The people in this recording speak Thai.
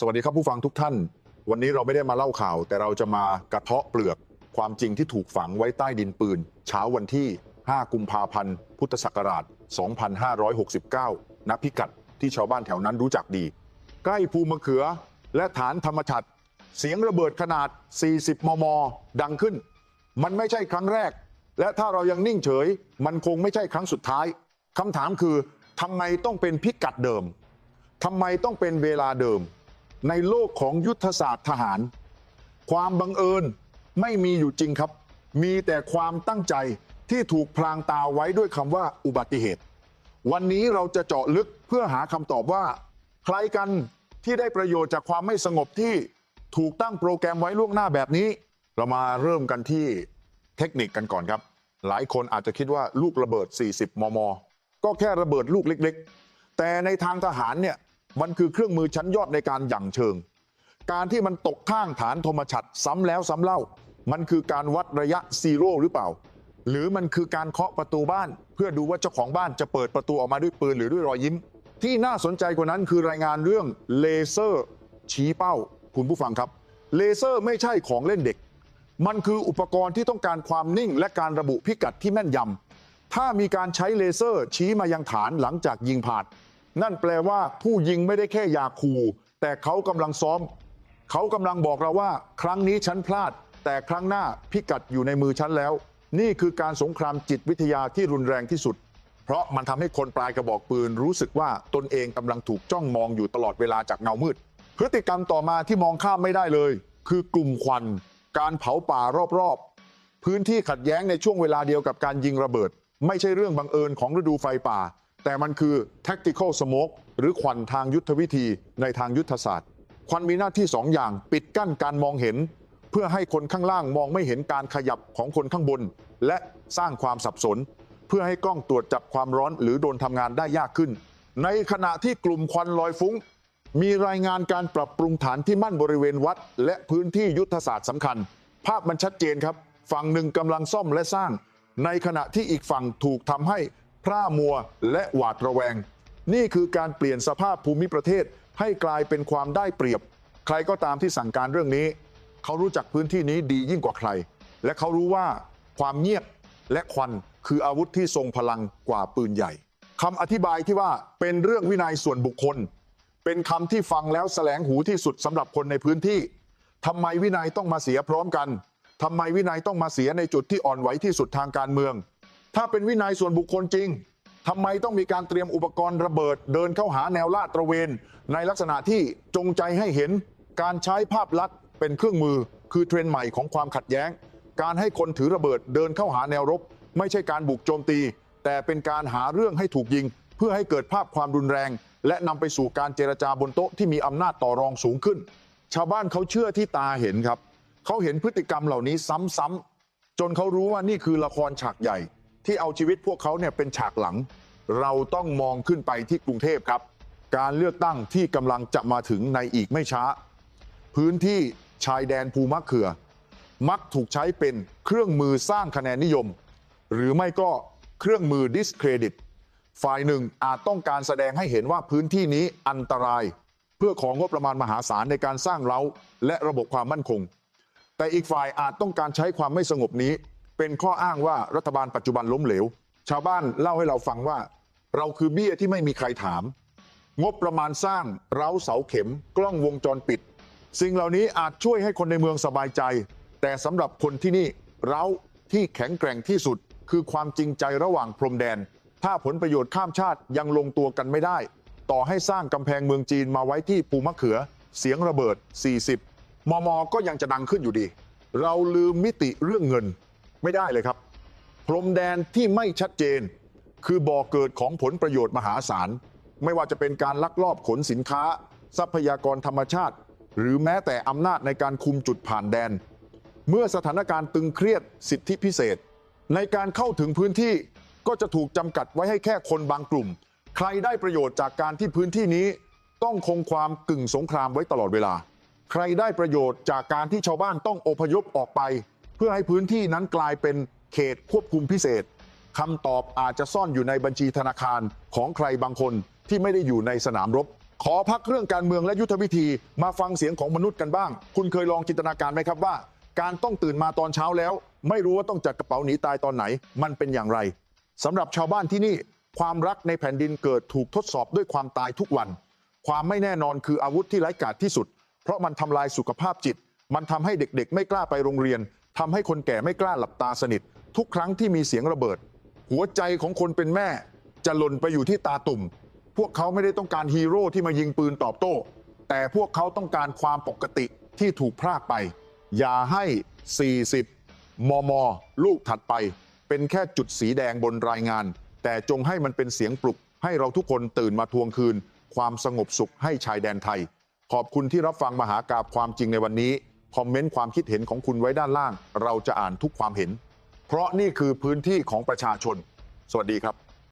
สวัสดีครับผู้ฟังทุกท่าน วันนี้เราไม่ได้มาเล่าข่าว แต่เราจะมากระเทาะเปลือกความจริงที่ถูกฝังไว้ใต้ดินปืน เช้าวันที่ 5 กุมภาพันธ์ พุทธศักราช 2569 ณ พิกัดที่ชาวบ้านแถวนั้นรู้จักดี ใกล้ภูมะเขือและฐานธรรมชัดเสียงระเบิดขนาด 40 มม ดังขึ้น มันไม่ใช่ครั้งแรก และถ้าเรายังนิ่งเฉย มันคงไม่ใช่ครั้งสุดท้ายคำถามคือทำไมต้องเป็นพิกัดเดิมทำไมต้องเป็นเวลาเดิม ในโลกของยุทธศาสตร์ทหาร ความบังเอิญไม่มีอยู่จริงครับ มีแต่ความตั้งใจที่ถูกพรางตาไว้ด้วยคำว่าอุบัติเหตุ วันนี้เราจะเจาะลึกเพื่อหาคำตอบว่า ใครกันที่ได้ประโยชน์จากความไม่สงบที่ถูกตั้งโปรแกรมไว้ล่วงหน้าแบบนี้ เรามาเริ่มกันที่เทคนิคกันก่อนครับ หลายคนอาจจะคิดว่าลูกระเบิด 40 มม ก็แค่ระเบิดลูกเล็ก ๆ แต่ในทางทหารเนี่ย มันคือเครื่องมือชั้นยอดในการหยั่งเชิง การที่มันตกข้างฐานธมชัดซ้ำแล้วซ้ำเล่า มันคือการวัดระยะซีโร่หรือเปล่า หรือมันคือการเคาะประตูบ้าน เพื่อดูว่าเจ้าของบ้านจะเปิดประตูออกมาด้วยปืนหรือด้วยรอยยิ้ม ที่น่าสนใจกว่านั้นคือรายงานเรื่องเลเซอร์ชี้เป้า คุณผู้ฟังครับ เลเซอร์ไม่ใช่ของเล่นเด็ก มันคืออุปกรณ์ที่ต้องการความนิ่ง และการระบุพิกัดที่แม่นยำถ้ามีการใช้เลเซอร์ชี้มายังฐานหลังจากยิงผ่าน นั่นแปลว่าผู้ยิงไม่ได้แค่อยากขู่แต่เขากำลังซ้อม เขากำลังบอกเราว่า ครั้งนี้ฉันพลาด แต่ครั้งหน้าพิกัดอยู่ในมือฉันแล้ว นี่คือการสงครามจิตวิทยาที่รุนแรงที่สุด เพราะมันทำให้คนปลายกระบอกปืนรู้สึกว่าตนเองกำลังถูกจ้องมองอยู่ตลอดเวลาจากเงามืด พฤติกรรมต่อมาที่มองข้ามไม่ได้เลย คือกลุ่มควัน การเผาป่ารอบๆพื้นที่ขัดแย้งในช่วงเวลาเดียวกับการยิงระเบิด ไม่ใช่เรื่องบังเอิญของฤดูไฟป่า แต่มันคือ tactical smoke หรือควันทางยุทธวิธีในทางยุทธศาสตร์ ควันมีหน้าที่สองอย่าง ปิดกั้นการมองเห็น เพื่อให้คนข้างล่างมองไม่เห็นการขยับของคนข้างบน และสร้างความสับสน เพื่อให้กล้องตรวจจับความร้อนหรือโดนทำงานได้ยากขึ้น ในขณะที่กลุ่มควันลอยฟุ้ง มีรายงานการปรับปรุงฐานที่มั่นบริเวณวัด และพื้นที่ยุทธศาสตร์สำคัญ ภาพมันชัดเจนครับ ฝั่งหนึ่งกำลังซ่อมและสร้าง ในขณะที่อีกฝั่งถูกทำให้ พร่ามัวและหวาดระแวง นี่คือการเปลี่ยนสภาพภูมิประเทศให้กลายเป็นความได้เปรียบ ใครก็ตามที่สั่งการเรื่องนี้ เขารู้จักพื้นที่นี้ดียิ่งกว่าใคร และเขารู้ว่าความเงียบและควันคืออาวุธที่ทรงพลังกว่าปืนใหญ่คำอธิบายที่ว่าเป็นเรื่องวินัยส่วนบุคคล เป็นคำที่ฟังแล้วแสลงหูที่สุดสำหรับคนในพื้นที่ทำไมวินัยต้องมาเสียพร้อมกันทำไมวินัยต้องมาเสียในจุดที่อ่อนไหวที่สุดทางการเมือง ถ้าเป็นวินัยส่วนบุคคลจริงทำไมต้องมีการเตรียมอุปกรณ์ระเบิด เดินเข้าหาแนวลาดตระเวน ในลักษณะที่จงใจให้เห็นการใช้ภาพลักษณ์เป็นเครื่องมือ คือเทรนด์ใหม่ของความขัดแย้ง การให้คนถือระเบิดเดินเข้าหาแนวรบ ไม่ใช่การบุกโจมตี แต่เป็นการหาเรื่องให้ถูกยิง เพื่อให้เกิดภาพความรุนแรง และนำไปสู่การเจรจาบนโต๊ะที่มีอำนาจต่อรองสูงขึ้น ชาวบ้านเขาเชื่อที่ตาเห็นครับเขาเห็นพฤติกรรมเหล่านี้ซ้ำๆจนเขารู้ว่านี่คือละครฉากใหญ่ ที่เอาชีวิตพวกเขาเนี่ยเป็นฉากหลัง เราต้องมองขึ้นไปที่กรุงเทพครับ การเลือกตั้งที่กำลังจะมาถึงในอีกไม่ช้า พื้นที่ชายแดนภูมะเขือ มักถูกใช้เป็นเครื่องมือสร้างคะแนนนิยม หรือไม่ก็เครื่องมือดิสเครดิตฝ่ายหนึ่งอาจต้องการแสดงให้เห็นว่าพื้นที่นี้อันตราย เพื่อของงบประมาณมหาศาลในการสร้างเล้าและระบบความมั่นคง แต่อีกฝ่ายอาจต้องการใช้ความไม่สงบนี้ เป็นข้ออ้างว่ารัฐบาลปัจจุบันล้มเหลว ชาวบ้านเล่าให้เราฟังว่า เราคือเบี้ยที่ไม่มีใครถาม งบประมาณสร้างเร้าเสาเข็ม กล้องวงจรปิด สิ่งเหล่านี้อาจช่วยให้คนในเมืองสบายใจ แต่สำหรับคนที่นี่เร้าที่แข็งแกร่งที่สุด คือความจริงใจระหว่างพรมแดน ถ้าผลประโยชน์ข้ามชาติยังลงตัวกันไม่ได้ ต่อให้สร้างกำแพงเมืองจีนมาไว้ที่ปูมะเขือ เสียงระเบิด 40 มม ก็ยังจะดังขึ้นอยู่ดี เราลืมมิติเรื่องเงิน ไม่ได้เลยครับ พรมแดนที่ไม่ชัดเจน คือบ่อเกิดของผลประโยชน์มหาศาล ไม่ว่าจะเป็นการลักลอบขนสินค้า ทรัพยากรธรรมชาติ หรือแม้แต่อำนาจในการคุมจุดผ่านแดน เมื่อสถานการณ์ตึงเครียดสิทธิพิเศษ ในการเข้าถึงพื้นที่ก็จะถูกจำกัดไว้ให้แค่คนบางกลุ่ม ใครได้ประโยชน์จากการที่พื้นที่นี้ต้องคงความกึ่งสงครามไว้ตลอดเวลา ใครได้ประโยชน์จากการที่ชาวบ้านต้องอพยพออกไป เพื่อให้พื้นที่นั้นกลายเป็นเขตควบคุมพิเศษคำตอบอาจจะซ่อนอยู่ในบัญชีธนาคารของใครบางคนที่ไม่ได้อยู่ในสนามรบ ขอพักเรื่องการเมืองและยุทธวิธีมาฟังเสียงของมนุษย์กันบ้าง คุณเคยลองจินตนาการไหมครับว่า การต้องตื่นมาตอนเช้าแล้ว ไม่รู้ว่าต้องจัดกระเป๋าหนีตายตอนไหน มันเป็นอย่างไรสำหรับชาวบ้านที่นี่ความรักในแผ่นดินเกิดถูกทดสอบด้วยความตายทุกวัน ความไม่แน่นอนคืออาวุธที่ไร้กาจที่สุด เพราะมันทำลายสุขภาพจิต มันทำให้เด็กๆ ไม่กล้าไปโรงเรียน ทำให้คนแก่ไม่กล้าหลับตาสนิท ทุกครั้งที่มีเสียงระเบิด หัวใจของคนเป็นแม่จะหล่นไปอยู่ที่ตาตุ่ม พวกเขาไม่ได้ต้องการฮีโร่ที่มายิงปืนตอบโต้ แต่พวกเขาต้องการความปกติที่ถูกพรากไป อย่าให้ 40 มม ลูกถัดไป เป็นแค่จุดสีแดงบนรายงาน แต่จงให้มันเป็นเสียงปลุก ให้เราทุกคนตื่นมาทวงคืน ความสงบสุขให้ชายแดนไทย ขอบคุณที่รับฟังมหากาบความจริงในวันนี้ คอมเมนต์ความคิดเห็นของคุณไว้ด้านล่าง เราจะอ่านทุกความเห็น เพราะนี่คือพื้นที่ของประชาชน สวัสดีครับ